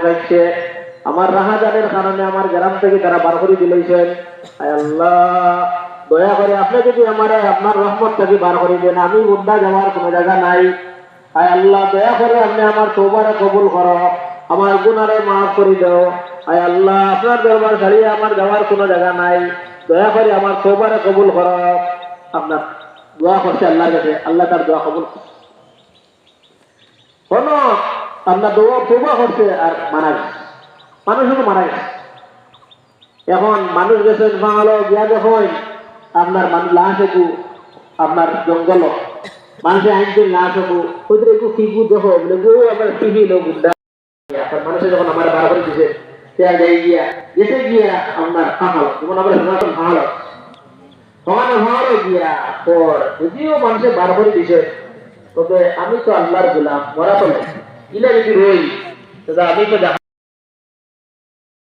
ঠকাইছে আমার রাহাজানের কারণে আমার গ্রাম থেকে তারা বার করে দিলেছেন দয়া করে আপনি যদি আমার আপনার রহমত থেকে বার করে দেন, আমি মুদ্দা যাওয়ার কোনো জায়গা নাই। আয় আল্লাহ, দয়া করে আপনি আমার তৌবারে কবুল করো, আমার গুনারে মাফ করে দাও। আয় আল্লাহ, আপনার দরবার ছাড়িয়ে আমার যাওয়ার কোনো জায়গা নাই। দয়া করে আমার তৌবারে কবুল করো। আপনার দোয়া করছে আল্লাহর কাছে, আল্লাহ তার দোয়া কবুল করছে আপনার দোয়া করছে আর মারা গেছে মানুষও মারা গেছে এখন মানুষ গেছে বাঙালো গিয়া দেখুন আপনার মানুষ লাশ একু আপনার জঙ্গল, মানুষের আইনতে লাশ একু ওদের একটু টিপু দেখো, বলে গো টিভি লোক মানুষে যখন আমার দিছে সে যাই গিয়া, গেছে গিয়া আপনার ফাঁকাল যেমন আমরা সনাতন সমানে ফাঁকালো গিয়া, পর যদিও মানুষে দিছে তবে আমি তো আল্লাহর গোলাম, মরা তো ইলা যদি রই আমি তো